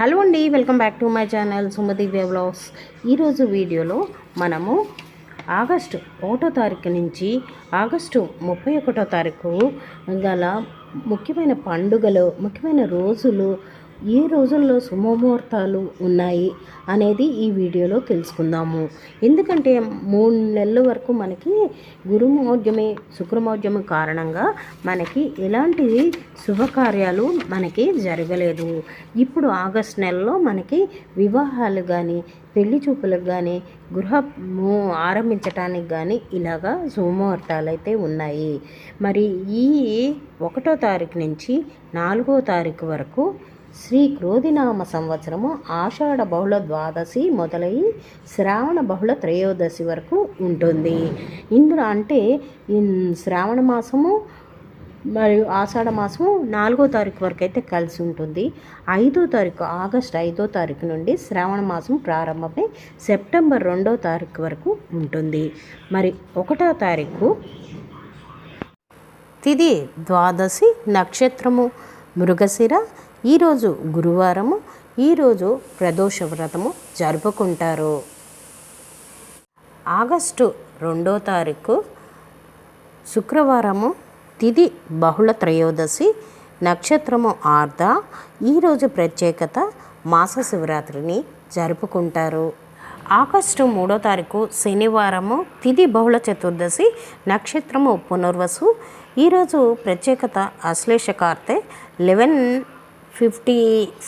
Hello అండి welcome back to my channel Sumadivya vlogs. ఈరోజు వీడియోలో మనము ఆగస్టు ఒకటో తారీఖు నుంచి ఆగస్టు ముప్పై ఒకటో తారీఖు గల ముఖ్యమైన పండుగలు ముఖ్యమైన రోజులు ఏ రోజుల్లో శుభముహూర్తాలు ఉన్నాయి అనేది ఈ వీడియోలో తెలుసుకుందాము. ఎందుకంటే మూడు నెలల వరకు మనకి గురుమౌఢ్యమి శుక్రమౌఢ్యమి కారణంగా మనకి ఎలాంటి శుభకార్యాలు మనకి జరగలేదు. ఇప్పుడు ఆగస్ట్ నెలలో మనకి వివాహాలు కానీ పెళ్ళి చూపులకు కానీ గృహము ఆరంభించడానికి కానీ ఇలాగా శుభముహూర్తాలు అయితే ఉన్నాయి. మరి ఈ ఒకటో తారీఖు నుంచి నాలుగో తారీఖు వరకు శ్రీ క్రోధినామ సంవత్సరము ఆషాఢ బహుళ ద్వాదశి మొదలై శ్రావణ బహుళ త్రయోదశి వరకు ఉంటుంది. ఇందులో అంటే శ్రావణ మాసము మరియు ఆషాఢ మాసము నాలుగో తారీఖు వరకు అయితే కలిసి ఉంటుంది. ఐదో తారీఖు ఆగస్ట్ ఐదో తారీఖు నుండి శ్రావణ మాసం ప్రారంభమై సెప్టెంబర్ రెండో తారీఖు వరకు ఉంటుంది. మరి ఒకటో తారీఖు తిది ద్వాదశి నక్షత్రము మృగశిర ఈరోజు గురువారము ఈరోజు ప్రదోష వ్రతము జరుపుకుంటారు. ఆగస్టు రెండో తారీఖు శుక్రవారము తిది బహుళ త్రయోదశి నక్షత్రము ఆర్ధ ఈరోజు ప్రత్యేకత మాస శివరాత్రిని జరుపుకుంటారు. ఆగస్టు మూడో తారీఖు శనివారము తిది బహుళ చతుర్దశి నక్షత్రము పునర్వసు ఈరోజు ప్రత్యేకత అశ్లేష కార్తె లెవెన్ ఫిఫ్టీ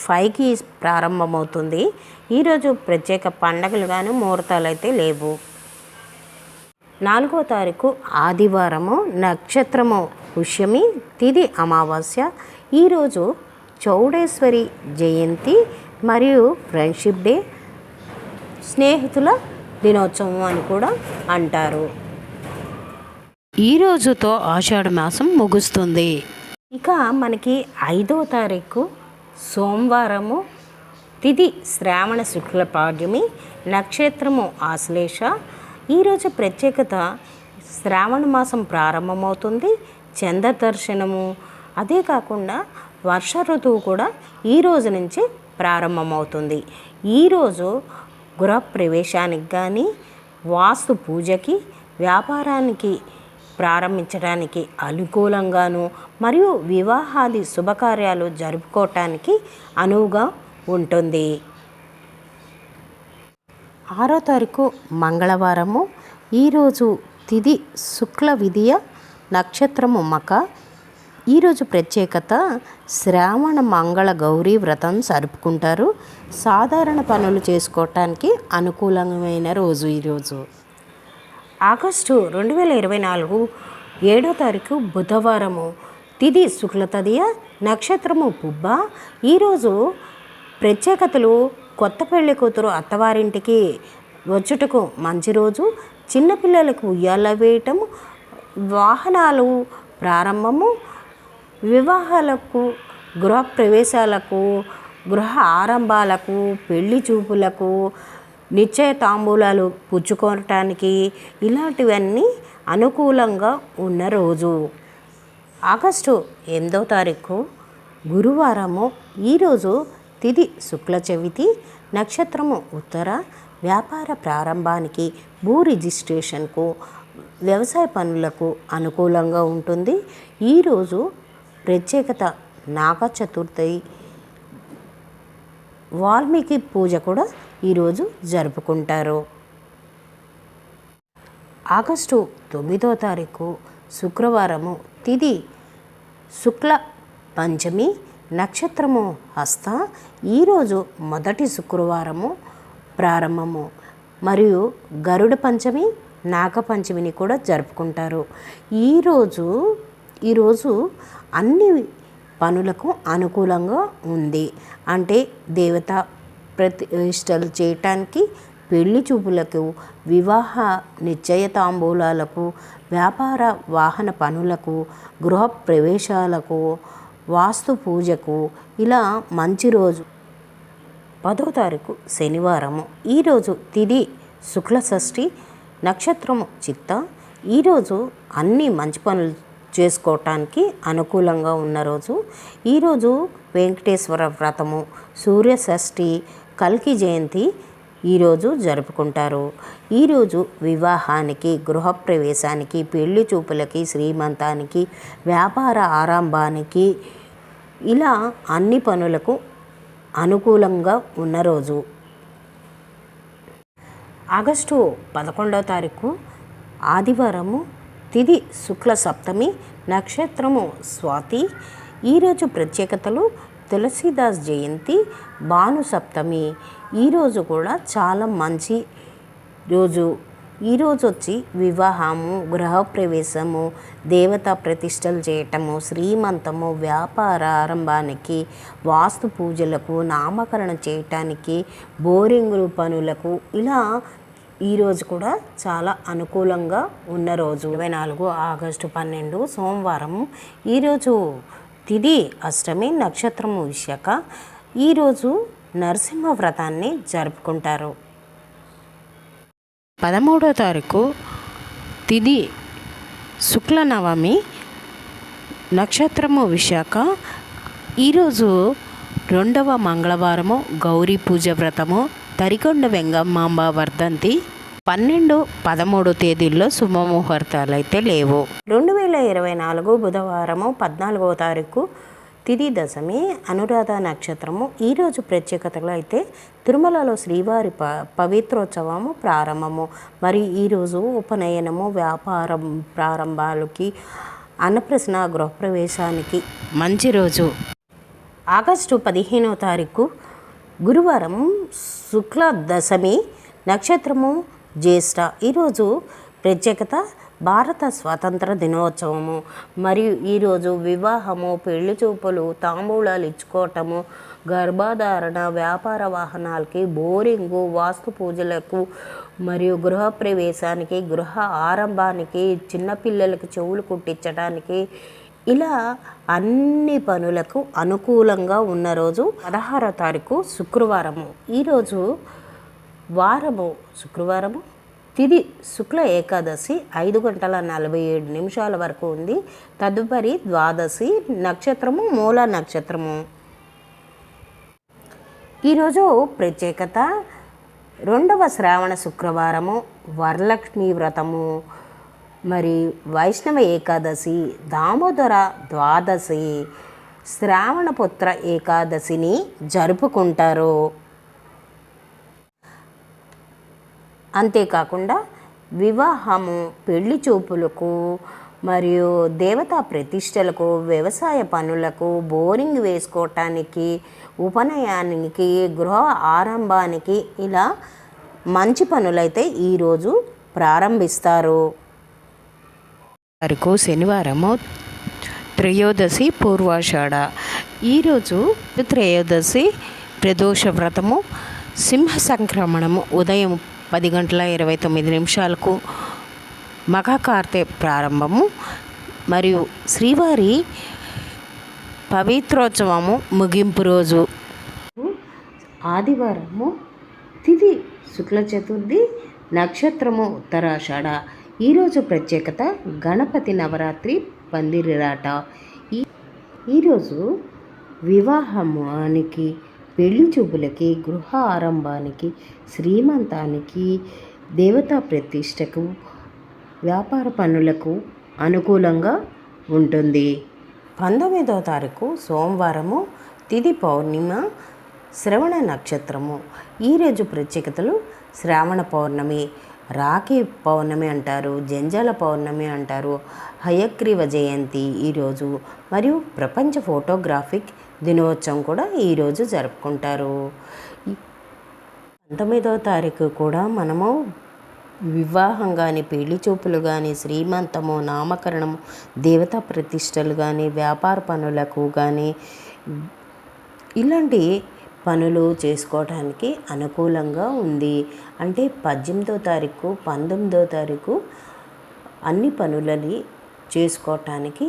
ఫైవ్కి ప్రారంభమవుతుంది. ఈరోజు ప్రత్యేక పండగలు కానీ ముహూర్తాలు అయితే లేవు. నాలుగో తారీఖు ఆదివారము నక్షత్రము పుష్యమి తిది అమావాస్య. ఈరోజు చౌడేశ్వరి జయంతి మరియు ఫ్రెండ్షిప్ డే స్నేహితుల దినోత్సవం అని కూడా అంటారు. ఈ రోజుతో ఆషాఢ మాసం ముగుస్తుంది. ఇక మనకి ఐదో తారీఖు సోమవారము తిది శ్రావణ శుక్ల పాడ్యమి నక్షత్రము ఆశ్లేష. ఈరోజు ప్రత్యేకత శ్రావణ మాసం ప్రారంభమవుతుంది చంద్ర దర్శనము అదే కాకుండా వర్ష ఋతువు కూడా ఈ రోజు నుంచి ప్రారంభమవుతుంది. ఈరోజు గృహప్రవేశానికి కానీ వాస్తు పూజకి వ్యాపారానికి ప్రారంభించడానికి అనుకూలంగాను మరియు వివాహాది శుభకార్యాలు జరుపుకోవటానికి అనువుగా ఉంటుంది. ఆరో తారీఖు మంగళవారము. ఈరోజు తిది శుక్ల విధియ నక్షత్రము మక. ఈరోజు ప్రత్యేకత శ్రావణ మంగళ గౌరీ వ్రతం జరుపుకుంటారు. సాధారణ పనులు చేసుకోవటానికి అనుకూలమైన రోజు ఈరోజు ఆగస్టు రెండు వేల ఇరవై నాలుగు ఏడో తారీఖు బుధవారము. తిది శుక్లతదియ నక్షత్రము పుబ్బ. ఈరోజు ప్రత్యేకతలు కొత్త పెళ్ళి కూతురు అత్తవారింటికి వచ్చుటకు మంచి రోజు. చిన్నపిల్లలకు ఉయ్యాల వేయటము వాహనాలు ప్రారంభము. వివాహాలకు గృహ ప్రవేశాలకు గృహ ఆరంభాలకు పెళ్ళి చూపులకు నిశ్చయ తాంబూలాలు పుచ్చుకోవటానికి ఇలాంటివన్నీ అనుకూలంగా ఉన్న రోజు. ఆగస్టు ఎనిమిదో తారీఖు గురువారము. ఈరోజు తిది శుక్ల చవితి నక్షత్రము ఉత్తర వ్యాపార ప్రారంభానికి భూ రిజిస్ట్రేషన్కు వ్యవసాయ పనులకు అనుకూలంగా ఉంటుంది. ఈరోజు ప్రత్యేకత నాగ చతుర్థి వాల్మీకి పూజ కూడా ఈరోజు జరుపుకుంటారు. ఆగస్టు తొమ్మిదో తారీఖు శుక్రవారము తిది శుక్ల పంచమి నక్షత్రము హస్త ఈరోజు మొదటి శుక్రవారము ప్రారంభము. మరియు గరుడ పంచమి నాగపంచమిని కూడా జరుపుకుంటారు. ఈరోజు ఈరోజు అన్ని పనులకు అనుకూలంగా ఉంది. అంటే దేవత ప్రతిష్టలు చేయటానికి పెళ్ళి చూపులకు వివాహ నిశ్చయ తాంబూలాలకు వ్యాపార వాహన పనులకు గృహ ప్రవేశాలకు వాస్తు పూజకు ఇలా మంచి రోజు. పదో తారీఖు శనివారము. ఈరోజు తిది శుక్ల షష్ఠి నక్షత్రము చిత్త. ఈరోజు అన్ని మంచి పనులు చేసుకోవటానికి అనుకూలంగా ఉన్న రోజు. ఈరోజు వెంకటేశ్వర వ్రతము సూర్య షష్ఠి కల్కి జయంతి ఈరోజు జరుపుకుంటారు. ఈరోజు వివాహానికి గృహప్రవేశానికి పెళ్ళి చూపులకి శ్రీమంతానికి వ్యాపార ఆరంభానికి ఇలా అన్ని పనులకు అనుకూలంగా ఉన్న రోజు. ఆగస్టు పదకొండవ తారీఖు ఆదివారము తిది శుక్ల సప్తమి నక్షత్రము స్వాతి. ఈరోజు ప్రత్యేకతలు తులసీదాస్ జయంతి భాను సప్తమి ఈరోజు కూడా చాలా మంచి రోజు. ఈరోజు వచ్చి వివాహము గృహప్రవేశము దేవతా ప్రతిష్టలు చేయటము శ్రీమంతము వ్యాపార ఆరంభానికి వాస్తు పూజలకు నామకరణ చేయటానికి బోరింగులు పనులకు ఇలా ఈరోజు కూడా చాలా అనుకూలంగా ఉన్న రోజు. ఇరవై నాలుగు ఆగస్టు పన్నెండు సోమవారం ఈరోజు తిది అష్టమి నక్షత్రము విశాఖ ఈరోజు నరసింహ వ్రతాన్ని జరుపుకుంటారు. పదమూడో తారీఖు తిది శుక్ల నవమి నక్షత్రము విశాఖ ఈరోజు రెండవ మంగళవారము గౌరీ పూజ వ్రతము తరికొండ వెంగమ్మాంబ వర్ధంతి పన్నెండు పదమూడు తేదీల్లో శుభముహూర్తాలు అయితే లేవు. రెండు వేల ఇరవై నాలుగు బుధవారము పద్నాలుగవ తారీఖు తిది దశమి అనురాధ నక్షత్రము. ఈరోజు ప్రత్యేకతలు అయితే తిరుమలలో శ్రీవారి ప పవిత్రోత్సవము ప్రారంభము. మరి ఈరోజు ఉపనయనము వ్యాపారం ప్రారంభాలకి అన్నప్రసన గృహప్రవేశానికి. మంచి రోజు. ఆగస్టు పదిహేనవ తారీఖు గురువారం శుక్ల దశమి నక్షత్రము జ్యేష్ఠ. ఈరోజు ప్రత్యేకత భారత స్వాతంత్ర దినోత్సవము. మరియు ఈరోజు వివాహము పెళ్ళి చూపులు తాంబూలాలు ఇచ్చుకోవటము గర్భధారణ వ్యాపార వాహనాలకి బోరింగు వాస్తు పూజలకు మరియు గృహప్రవేశానికి గృహ ఆరంభానికి చిన్నపిల్లలకు చెవులు కుట్టించడానికి ఇలా అన్ని పనులకు అనుకూలంగా ఉన్న రోజు పదహారో తారీఖు శుక్రవారము. ఈరోజు వారము శుక్రవారము తిది శుక్ల ఏకాదశి ఐదు గంటల నలభై ఏడు నిమిషాల వరకు ఉంది. తదుపరి ద్వాదశి నక్షత్రము మూల నక్షత్రము. ఈరోజు ప్రత్యేకత రెండవ శ్రావణ శుక్రవారము వరలక్ష్మి వ్రతము. మరి వైష్ణవ ఏకాదశి దామోదర ద్వాదశి. శ్రావణపుత్ర ఏకాదశిని జరుపుకుంటారు. అంతేకాకుండా వివాహము పెళ్ళి చూపులకు మరియు దేవతా ప్రతిష్టలకు వ్యవసాయ పనులకు బోరింగ్ వేసుకోవటానికి ఉపనయానికి గృహ ఆరంభానికి ఇలా మంచి పనులైతే ఈరోజు ప్రారంభిస్తారు. వరకు శనివారము త్రయోదశి పూర్వాషాఢ. ఈరోజు త్రయోదశి ప్రదోష వ్రతము సింహ సంక్రమణము ఉదయం పది గంటల ఇరవై తొమ్మిది నిమిషాలకు మఖాకార్తె ప్రారంభము మరియు శ్రీవారి పవిత్రోత్సవము ముగింపు రోజు. ఆదివారము తిథి శుక్ల చతుర్థి నక్షత్రము ఉత్తరాషాఢ. ఈరోజు ప్రత్యేకత గణపతి నవరాత్రి పందిరిరాట. ఈ ఈరోజు వివాహానికి పెళ్ళి చూపులకి గృహ ఆరంభానికి శ్రీమంతానికి దేవతా ప్రతిష్టకు వ్యాపార పనులకు అనుకూలంగా ఉంటుంది. పంతొమ్మిదవ తారీఖు సోమవారము తిది పౌర్ణిమ శ్రవణ నక్షత్రము. ఈరోజు ప్రత్యేకతలు శ్రావణ పౌర్ణమి రాఖీ పౌర్ణమి అంటారు జంజాల పౌర్ణమి అంటారు హయగ్రీవ జయంతి ఈరోజు మరియు ప్రపంచ ఫోటోగ్రాఫిక్ దినోత్సవం కూడా ఈరోజు జరుపుకుంటారు. పంతొమ్మిదవ తారీఖు కూడా మనము వివాహం కానీ పెళ్ళి చూపులు కానీ శ్రీమంతము నామకరణము దేవతా ప్రతిష్టలు కానీ వ్యాపార పనులకు కానీ ఇలాంటి పనులు చేసుకోవడానికి అనుకూలంగా ఉంది. అంటే పద్దెనిమిదో తారీఖు పంతొమ్మిదో తారీఖు అన్ని పనులని చేసుకోవటానికి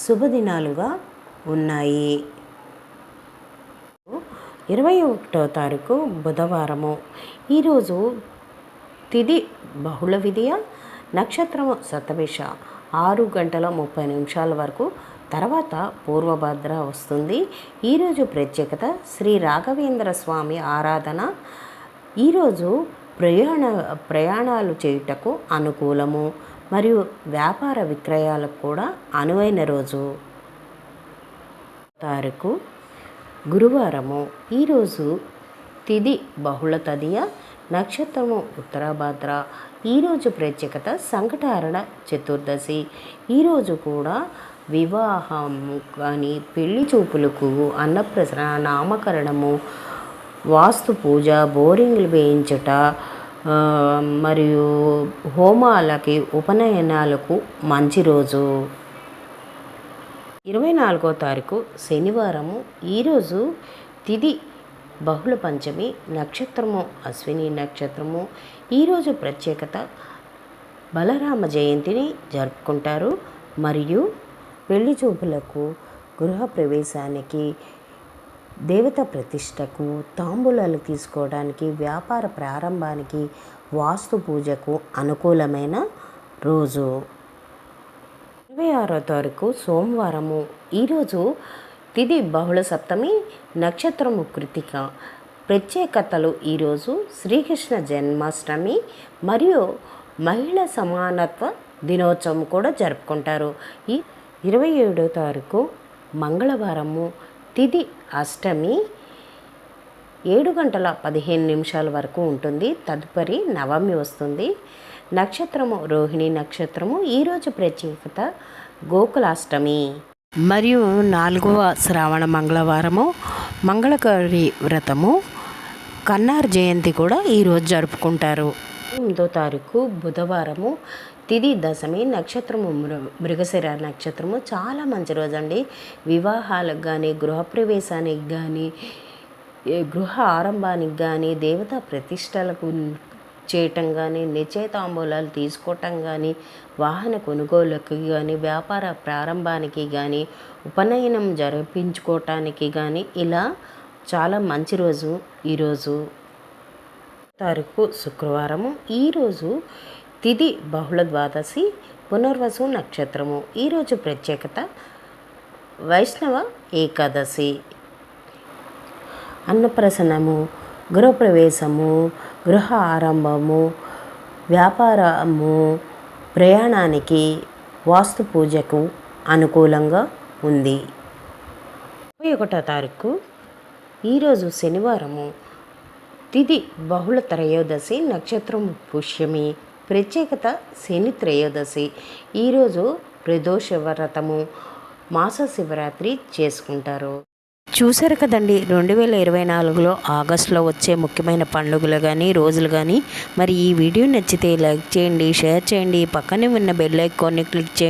శుభదినాలుగా ఉన్నాయి. ఇరవై ఒకటో తారీఖు బుధవారము. ఈరోజు తిది బహుళ విధియ నక్షత్రము శతభిష ఆరు గంటల ముప్పై నిమిషాల వరకు తర్వాత పూర్వభద్ర వస్తుంది. ఈరోజు ప్రత్యేకత శ్రీ రాఘవేంద్ర స్వామి ఆరాధన. ఈరోజు ప్రయాణ ప్రయాణాలు చేయుటకు అనుకూలము మరియు వ్యాపార విక్రయాలకు కూడా అనువైన రోజు. తారీఖు గురువారము. ఈరోజు తిది బహుళ తదియ నక్షత్రము ఉత్తరాభాద్ర. ఈరోజు ప్రత్యేకత సంకటారణ చతుర్దశి. ఈరోజు కూడా వివాహం కానీ పెళ్ళి చూపులకు అన్నప్రసన నామకరణము వాస్తు పూజ బోరింగ్లు వేయించుట మరియు హోమాలకి ఉపనయనాలకు మంచి రోజు. ఇరవై నాలుగో తారీఖు శనివారము. ఈరోజు తిది బహుళ పంచమి నక్షత్రము అశ్విని నక్షత్రము. ఈరోజు ప్రత్యేకత బలరామ జయంతిని జరుపుకుంటారు. మరియు పెళ్ళి చూపులకు గృహ ప్రవేశానికి దేవత ప్రతిష్టకు తాంబూలాలు తీసుకోవడానికి వ్యాపార ప్రారంభానికి వాస్తు పూజకు అనుకూలమైన రోజు. ఇరవై ఆరో తారీఖు సోమవారము. ఈరోజు తిది బహుళ సప్తమి నక్షత్రము కృతిక. ప్రత్యేకతలు ఈరోజు శ్రీకృష్ణ జన్మాష్టమి మరియు మహిళ సమానత్వ దినోత్సవం కూడా జరుపుకుంటారు. ఈ ఇరవై ఏడో తారీఖు మంగళవారము తిది అష్టమి ఏడు గంటల పదిహేను నిమిషాల వరకు ఉంటుంది. తదుపరి నవమి వస్తుంది. నక్షత్రము రోహిణి నక్షత్రము ఈరోజు ప్రత్యేకత గోకులాష్టమి. మరియు నాలుగవ శ్రావణ మంగళవారము మంగళకరి వ్రతము కన్నార్ జయంతి కూడా ఈరోజు జరుపుకుంటారు. ఎనిమిదో తారీఖు బుధవారము తిది దశమి నక్షత్రము మృ మృగశిర నక్షత్రము చాలా మంచి రోజు అండి. వివాహాలకు కానీ గృహప్రవేశానికి కానీ గృహ ఆరంభానికి కానీ దేవతా ప్రతిష్టలకు చేయటం కానీ నిశ్చయితాంబూలాలు తీసుకోవటం కానీ వాహన కొనుగోలుకి కానీ వ్యాపార ప్రారంభానికి కానీ ఉపనయనం జరిపించుకోవటానికి కానీ ఇలా చాలా మంచి రోజు ఈరోజు తారీఖు శుక్రవారము. ఈరోజు తిది బహుళ ద్వాదశి పునర్వసు నక్షత్రము. ఈరోజు ప్రత్యేకత వైష్ణవ ఏకాదశి. అన్నప్రసన్నము. గృహప్రవేశము గృహ ఆరంభము వ్యాపారము ప్రయాణానికి వాస్తు పూజకు అనుకూలంగా ఉంది. ముప్పై ఒకటో తారీఖు ఈరోజు శనివారము తిది బహుళ త్రయోదశి నక్షత్రం పుష్యమి ప్రత్యేకత శని త్రయోదశి. ఈరోజు ప్రదోష వ్రతము మాస శివరాత్రి చేసుకుంటారు. చూశారు కదండి రెండు వేల ఇరవై నాలుగులో ఆగస్టులో వచ్చే ముఖ్యమైన పండుగలు కానీ రోజులు కానీ మరి ఈ వీడియో నచ్చితే లైక్ చేయండి షేర్ చేయండి. పక్కనే ఉన్న బెల్ ఐకాన్ని క్లిక్ చేయండి.